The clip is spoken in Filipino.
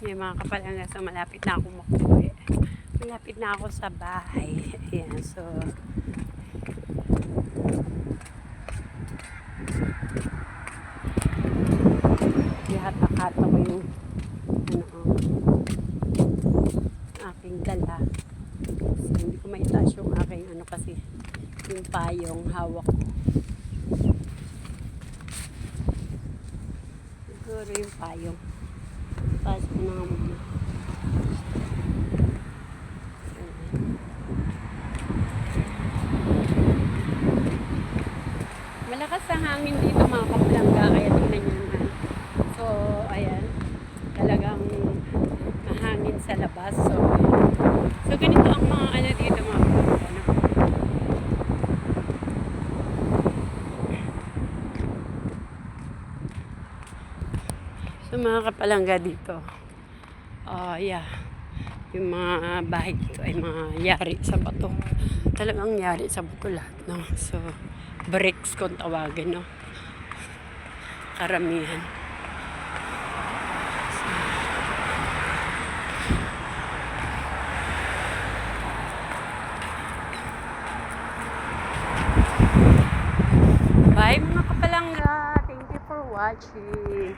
Yung mga kapalangga, so malapit na ako makuwi. Malapit na ako sa bahay. Ayan, so... Ihatak-hata ko yung ano, aking dala. So, hindi ko maitaas yung aking ano kasi yung payong hawak ko. Siguro yung payong. Ko na nga muna. Malakas ang hangin dito mga kaplangga, kaya tingnan nyo naman. So, ayan. Talagang mahangin sa labas. So. So, ganito ang mga kaplangga. No? So, mga kapalangga dito. Ah, yeah. Yung mga bahay dito ay mga yari sa bato. Talagang yari sa bato lahat, no? So, bricks kung tawagin, no? Karamihan. Bye mga kapalangga. Thank you for watching.